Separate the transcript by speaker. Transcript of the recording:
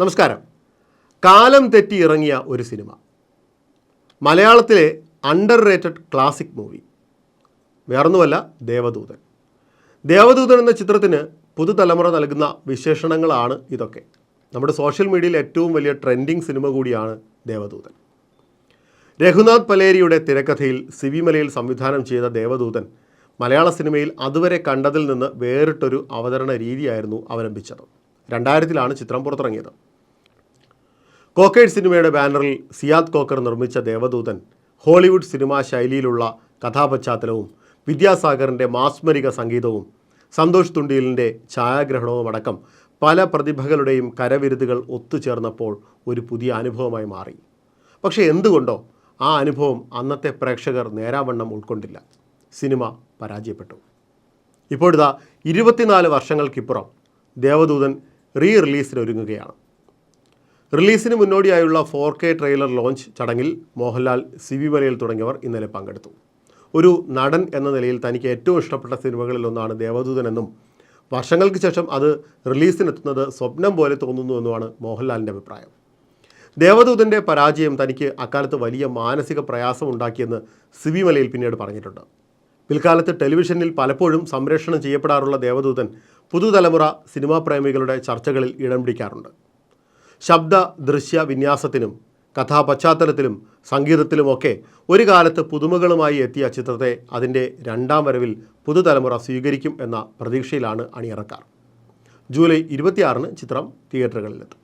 Speaker 1: നമസ്കാരം. കാലം തെറ്റി ഇറങ്ങിയ ഒരു സിനിമ. മലയാളത്തിലെ അണ്ടർ റേറ്റഡ് ക്ലാസിക് മൂവി വേറൊന്നുമല്ല ദേവദൂതൻ. ദേവദൂതൻ എന്ന ചിത്രത്തിന് പുതുതലമുറ നൽകുന്ന വിശേഷണങ്ങളാണ് ഇതൊക്കെ. നമ്മുടെ സോഷ്യൽ മീഡിയയിൽ ഏറ്റവും വലിയ ട്രെൻഡിങ് സിനിമ കൂടിയാണ് ദേവദൂതൻ. രഘുനാഥ് പലേരിയുടെ തിരക്കഥയിൽ സിവിമലയിൽ സംവിധാനം ചെയ്ത ദേവദൂതൻ മലയാള സിനിമയിൽ അതുവരെ കണ്ടതിൽ നിന്ന് വേറിട്ടൊരു അവതരണ രീതിയായിരുന്നു അവലംബിച്ചത്. രണ്ടായിരത്തിലാണ് ചിത്രം പുറത്തിറങ്ങിയത്. കോക്കേഡ് സിനിമയുടെ ബാനറിൽ സിയാദ് കോക്കർ നിർമ്മിച്ച ദേവദൂതൻ ഹോളിവുഡ് സിനിമാ ശൈലിയിലുള്ള കഥാപശ്ചാത്തലവും വിദ്യാസാഗറിന്റെ മാസ്മരിക സംഗീതവും സന്തോഷ് തുണ്ടിയിലിന്റെ ഛായാഗ്രഹണവും അടക്കം പല പ്രതിഭകളുടെയും കരവിരുതുകൾ ഒത്തുചേർന്നപ്പോൾ ഒരു പുതിയ അനുഭവമായി മാറി. പക്ഷേ എന്തുകൊണ്ടോ ആ അനുഭവം അന്നത്തെ പ്രേക്ഷകർ നേരാവണ്ണം ഉൾക്കൊണ്ടില്ല. സിനിമ പരാജയപ്പെട്ടു. ഇപ്പോഴിതാ ഇരുപത്തിനാല് വർഷങ്ങൾക്കിപ്പുറം ദേവദൂതൻ റീ റിലീസിന് ഒരുങ്ങുകയാണ് റിലീസിന് മുന്നോടിയായുള്ള ഫോർ കെ ട്രെയിലർ ലോഞ്ച് ചടങ്ങിൽ മോഹൻലാൽ സി വി മലയിൽ തുടങ്ങിയവർ ഇന്നലെ പങ്കെടുത്തു. ഒരു നടൻ എന്ന നിലയിൽ തനിക്ക് ഏറ്റവും ഇഷ്ടപ്പെട്ട സിനിമകളിലൊന്നാണ് ദേവദൂതൻ എന്നും വർഷങ്ങൾക്ക് ശേഷം അത് റിലീസിനെത്തുന്നത് സ്വപ്നം പോലെ തോന്നുന്നു എന്നുമാണ് മോഹൻലാലിന്റെ അഭിപ്രായം. ദേവദൂതന്റെ പരാജയം തനിക്ക് അക്കാലത്ത് വലിയ മാനസിക പ്രയാസം ഉണ്ടാക്കിയെന്ന് സിബി മലയിൽ പിന്നീട് പറഞ്ഞിട്ടുണ്ട്. പിൽക്കാലത്ത് ടെലിവിഷനിൽ പലപ്പോഴും സംരക്ഷണം ചെയ്യപ്പെടാറുള്ള ദേവദൂതൻ പുതുതലമുറ സിനിമാ പ്രേമികളുടെ ചർച്ചകളിൽ ഇടം പിടിക്കാറുണ്ട്. ശബ്ദ ദൃശ്യ വിന്യാസത്തിനും കഥാപശ്ചാത്തലത്തിലും സംഗീതത്തിലുമൊക്കെ ഒരു കാലത്ത് പുതുമകളുമായി എത്തിയ ചിത്രത്തെ അതിന്റെ രണ്ടാം വരവിൽ പുതുതലമുറ സ്വീകരിക്കും എന്ന പ്രതീക്ഷയിലാണ് അണിയറക്കാർ. ജൂലൈ ഇരുപത്തിയാറിന് ചിത്രം തിയേറ്ററുകളിലെത്തും.